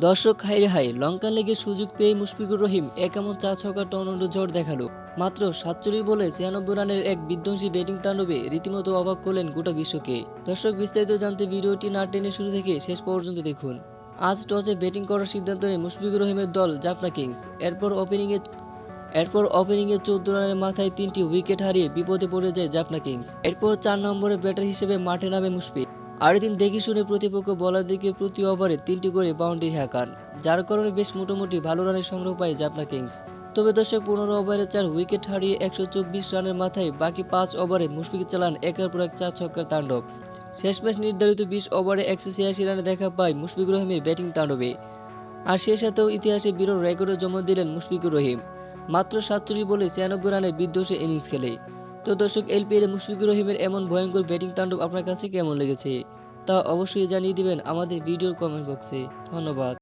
দর্শক হাইরে হাই লঙ্কা লেগে সুযোগ পেয়ে মুশফিকুর রহিম একামন চা ছকা টর্নেডো ঝড় দেখাল। মাত্র সাতচল্লিশ বলে ছিয়ানব্বই রানের এক বিধ্বংসী ব্যাটিং তাণ্ডবে রীতিমতো অবাক করলেন গোটা বিশ্বকে। দর্শক, বিস্তারিত জানতে ভিডিওটি না টেনে শুরু থেকে শেষ পর্যন্ত দেখুন। আজ টসে ব্যাটিং করার সিদ্ধান্ত নেয় মুশফিকুর রহিমের দল জাফনা কিংস। এরপর ওপেনিংয়ে এরপর ওপেনিংয়ে চোদ্দ রানের মাথায় তিনটি উইকেট হারিয়ে বিপদে পড়ে যায় জাফনা কিংস। এরপর চার নম্বরে ব্যাটার হিসেবে মাঠে নামে মুশফিক। দিন দেখে শুনে প্রতিপক্ষ বলারদিকে প্রতি ওভারে তিনটি করে বাউন্ডারি হাঁকান, যার কারণে বেশ মোটামুটি ভালো রানের সংগ্রহ পায় জাপনা কিংস। তবে দর্শক, পনেরো ওভারে চার উইকেট হারিয়ে একশো চব্বিশ রানের মাথায় বাকি পাঁচ ওভারে মুশফিক চালান একের পর এক চার ছক্কার তাণ্ডব। শেষ ম্যাচ নির্ধারিত বিশ ওভারে একশো ছিয়াশি রানে দেখা পায় মুশফিকুর রহিমের ব্যাটিং তাণ্ডবে। আর সে সাথেও ইতিহাসে বিরল রেকর্ডও জমা দিলেন মুশফিকুর রহিম। মাত্র সাতচল্লিশ বলে ছিয়ানব্বই রানে বিধ্বংসী ইনিংস খেলে। তো দর্শক, এলপিএল মুশফিকুর রহিমের এমন ভয়ঙ্কর ব্যাটিং তাণ্ডব আপনার কাছে কেমন লেগেছে? তা অবশ্যই জানিয়ে দিবেন আমাদের ভিডিওর কমেন্ট বক্সে। ধন্যবাদ।